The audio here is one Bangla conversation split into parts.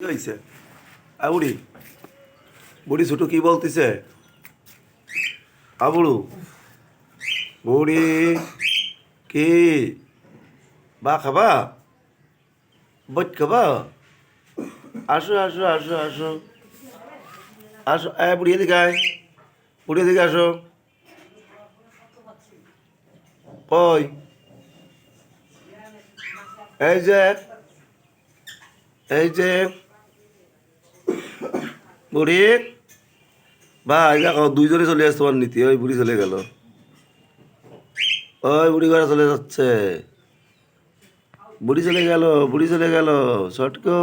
হয়েছে আ বুড়ি ছোট কি বলতেছে? আবুড়ু, বুড়ি কি বা খাবা? বট খাবা? আসো আসো আসো আসো। আসো, এ বুড়ি এদিকে আয়। বুড়ি এদিকে আসো। ওই এই যে এই যে। বুড়ি ভাই, দেখো দুইজনে চলে আসছে তোমার নীতি। ওই বুড়ি চলে গেল। ওই বুড়ি ঘরে চলে যাচ্ছে। বুড়ি চলে গেল, বুড়ি চলে গেল। ছটকো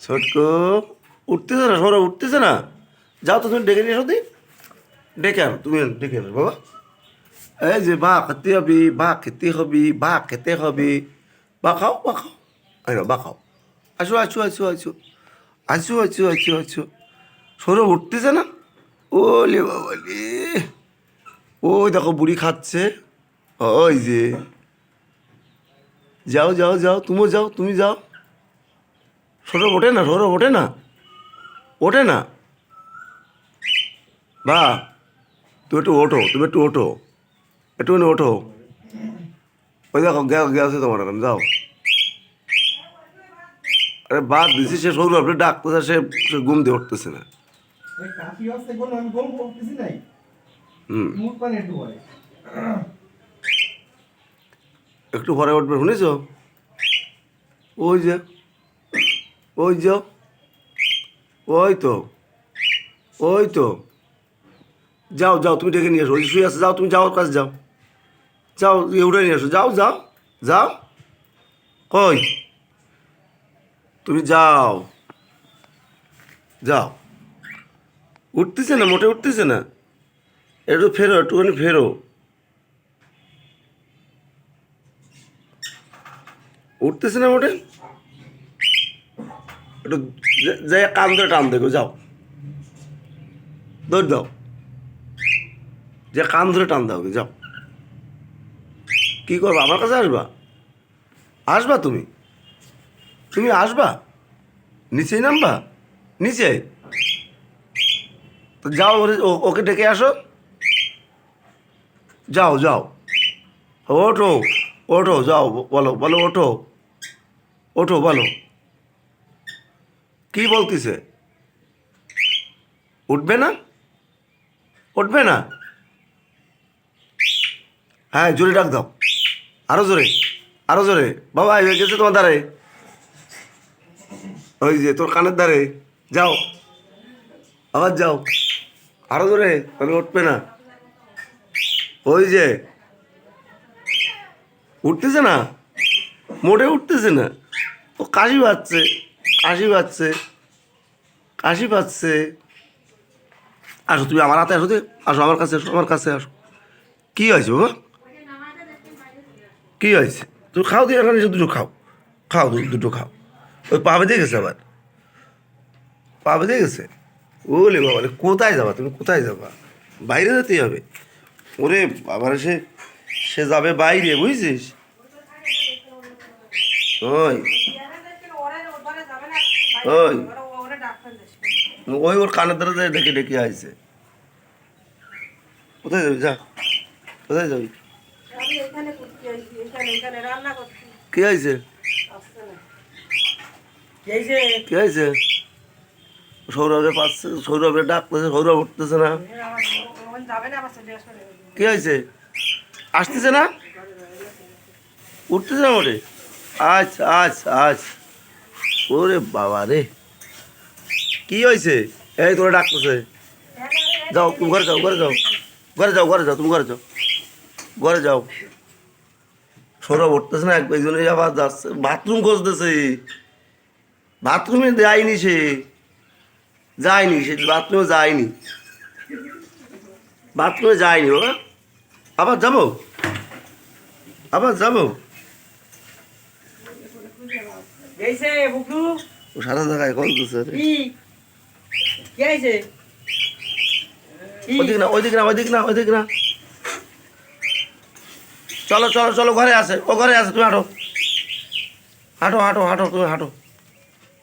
ছটকো, উঠতেছে না সরা উঠতেছে না? যাও তো, তুমি ডেকে নিয়ে এসো ডেকে আনো, তুমি ডেকে আনো, বাবা। এই যে, বা খেতে হবি, বা খেতে হবি, বা খেতে হবি। বা খাও বা খাও। না বা খাও। আসো আসো আসো আসো। আসো আছো আছো আছো সরো উঠতেছে না? ওলে বাবালে। ওই দেখো, বুড়ি খাচ্ছে। ওই যে। যাও যাও যাও, তুমিও যাও, তুমি যাও। সরো ওঠে না? সরো ওঠে না? ওঠে না? বা, তুমি একটু ওঠো, তুমি একটু ওঠো। একটুখানি ওঠো। ওই দেখো গ্যাসে তোমার, যাও। বাদ দিছি সে সরু আপনি ডাকতেছে সে সে ঘুম দিয়ে উঠতেছে না। একটু ঘরে উঠবে শুনেছ? ওই যে ওই যে ওই তো ওই তো। যাও যাও তুমি ডেকে নিয়ে এসো ওই শুয়ে আছে যাও তুমি যাও কাছে যাও। যাও উঠে নিয়ে এসো যাও যাও যাও। কই? তুমি যাও। যাও। উঠতেছে না? মোটে উঠতেছে না? একটু ফেরো, একটুখানি ফেরো। উঠতেছে না মোটে? একটু যে- যে কান ধরে টান দেখো যাও। দৌড় দাও। যে কান ধরে টান দাও যাও। কি করবা? আমার কাছে আসবা? আসবা তুমি? তুমি আসবা? নিচেই নামবা? নিচে? তো যাও ওকে ডেকে আসো। যাও যাও। ওঠো ওঠো, যাও, বলো বলো, ওঠো। ওঠো, বলো। কি বলতিছে? উঠবে না? উঠবে না? হ্যাঁ জোরে ডাক দাও। আরও জোরে আরও জোরে। বাবা, এই গেছে তোমার দ্বারে। ওই যে তোর কানের দ্বারে। যাও। আবার যাও। আরও ধরে তাহলে উঠবে না। ওই যে। উঠতেছে না? মোটে উঠতেছে না। ও কাশি পাচ্ছে কাশি পাচ্ছে কাশি পাচ্ছে। আসো, তুমি আমার হাতে আসো আসো, আমার কাছে আসো, আমার কাছে আসো। কী হয়েছে বাবা? কী হয়েছে? তুমি খাও দিয়ে এখানে দুটো খাও। খাও, দুটো খাও। ওই পাবে দিয়ে গেছে আবার। পাবে দিয়ে গেছে। ওলে বাবা কোথায় যাবা তুমি? কোথায় যাবা? বাইরে যেতেই হবে। ওরে আবার সে সে যাবে বাইরে বুঝছিস? ওই। ওই। ওই ওর কানের দ্বারা যায় ডেকে ডেকে আইছে। কোথায় যাবি? যা। কোথায় যাবি? কে আইছি এখানে এখানে রান্না করছি কি হয়েছে আসছে না কি হয়েছে সৌরভে পাচ্ছে, সৌরভে ডাকতেছে, সৌরভ উঠতেছে না। কি হয়েছে আসতেছে না? উঠতেছে না মোটে আচ্ছা আচ্ছা আচ্ছা। ওরে বাবা রে। কি হয়েছে? এই তোরা ডাকতেছে। যাও, তুমি ঘরে যাও ঘরে যাও। ঘরে যাও ঘরে যাও, তুমি ঘরে যাও। ঘরে যাও। সৌরভ উঠতেছে না একবার জন্য আবার যাচ্ছে। বাথরুম খুঁজতেছে। বাথরুমে যায়নি সে। যায়নি সে বাথরুমে যায়নি। বাথরুমে যায়নি বাবা। আবার যাব? আবার যাব? ও সারা জায়গায় কল দিচ্ছে ওইদিক না ওইদিক না ওইদিক না ওইদিক না। চলো চলো চলো ঘরে আসে ও ঘরে আসে তুমি হাঁটো। হাঁটো হাঁটো হাঁটো তুমি হাঁটো।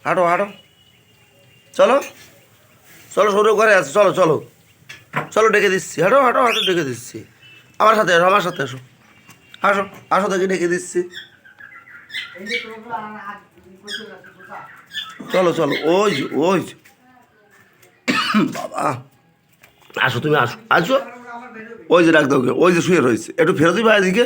হাঁটো হাঁটো। চলো। চলো সরু ঘরে আছে। চলো চলো। চলো, ডেকে দিচ্ছি। হাঁটো হাঁটো হাঁটো, ডেকে দিচ্ছি। আমার সাথে এসো, আমার সাথে এসো। আসো আসো দেখি, ডেকে দিচ্ছি। চলো চলো। ওই ওই বাবা। আসো, তুমি আসো। আসো। ওই যে ডাক দাও ওই যে শুয়ে রয়েছে। একটু ফেরত দিবা এদিকে?